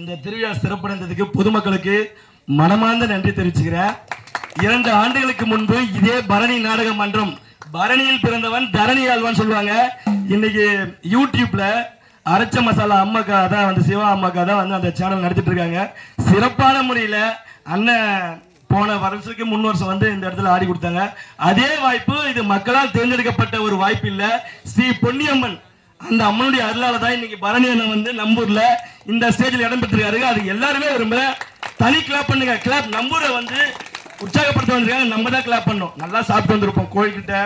இந்த திருவிழா சிறப்படைந்ததுக்கு பொதுமக்களுக்கு மனமார்ந்த நன்றி தெரிவிச்சுக்கிறேன். இரண்டு ஆண்டுகளுக்கு முன்பு இதே பரணி நாடக மன்றம் பரணியில் பிறந்தவன் தரணி ஆழ்வான் சொல்லுவாங்க. இன்னைக்கு யூடியூப்ல அரைச்ச மசாலா அம்மாக்கா தான் வந்து சிவா அம்மாக்கா தான் வந்து அந்த சேனல் நடத்திட்டு இருக்காங்க சிறப்பான முறையில் அண்ணன் போன வருஷத்துக்கு முன் வருஷம் வந்து இந்த இடத்துல ஆடி கொடுத்தாங்க. அதே வாய்ப்பு இது மக்களால் தேர்ந்தெடுக்கப்பட்ட ஒரு வாய்ப்பு இல்லை. ஸ்ரீ பொன்னியம்மன் அந்த அம்மனுடைய அருளால தான் இன்னைக்கு பரணி அண்ணன் வந்து நம்பூர்ல இந்த ஸ்டேஜில் இடம் பெற்றிருக்காரு. அது எல்லாருமே விரும்புறேன் தனி கிளாப் பண்ணுங்க. கிளாப் நம்பூரை வந்து உற்சாகப்படுத்த வந்திருக்காங்க நம்ம தான் கிளாப் பண்ணோம். நல்லா சாப்பிட்டு வந்திருப்போம் கோழிக்கிட்ட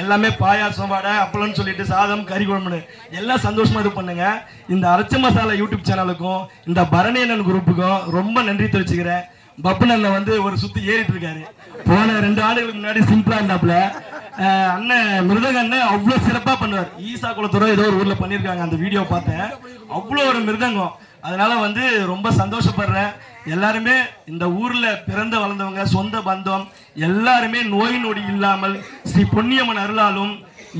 எல்லாமே பாயாசம் வடை அப்பளம்னு சொல்லிட்டு சாதம் கறி குழம்புன்னு. எல்லாம் சந்தோஷமா இது பண்ணுங்க. இந்த அரைச்ச மசாலா யூடியூப் சேனலுக்கும் இந்த பரணி அண்ணன் குரூப்புக்கும் ரொம்ப நன்றி தெரிவிச்சுக்கிறேன். பப்பு அண்ணன் வந்து ஒரு சுத்தி ஏறிட்டு இருக்காரு. போன ரெண்டு ஆண்டுகளுக்கு முன்னாடி சிம்பிளா இருந்தாப்புல அண்ணன் மிருதங்க அண்ணன் அவ்வளோ சிறப்பாக பண்ணுவார். ஈசா குளத்தூரம் ஏதோ ஒரு ஊரில் பண்ணியிருக்காங்க அந்த வீடியோ பார்த்தேன். அவ்வளோ ஒரு மிருதங்கம். அதனால வந்து ரொம்ப சந்தோஷப்படுறேன். எல்லாருமே இந்த ஊரில் பிறந்து வளர்ந்தவங்க சொந்த பந்தம் எல்லாருமே நோய் நொடி இல்லாமல் ஸ்ரீ பொன்னியம்மன் அருளாலும்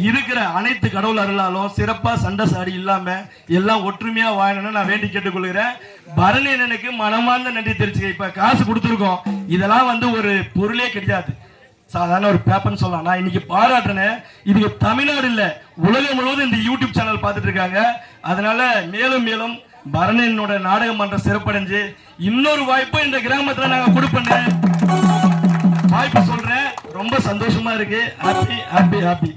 இருக்கிற அனைத்து கடவுள் அருளாலும் சிறப்பாக சண்டை சாடி இல்லாமல் எல்லாம் ஒற்றுமையாக வாழணும்னு நான் வேண்டி கேட்டுக்கொள்கிறேன். பரணி அண்ணனுக்கு மனமார்ந்த நன்றி தெரிஞ்சுக்க இப்போ காசு கொடுத்துருக்கோம். இதெல்லாம் வந்து ஒரு பொருளே கிடையாது. சாதாரண ஒரு பேப்பர்னு சொல்லலாம். நான் இன்னைக்கு பாராட்டுறேன். இதுக்கு தமிழ்நாடு இல்லை உலகம் முழுவதும் இந்த யூடியூப் சேனல் பார்த்துட்டு இருக்காங்க. அதனால மேலும் மேலும் பரணியனோட நாடகம் மன்றம் சிறப்படைஞ்சு இன்னொரு வாய்ப்பு இந்த கிராமத்துல நாங்க கொடுப்பேன் வாய்ப்பு சொல்றேன். ரொம்ப சந்தோஷமா இருக்கு. Happy happy happy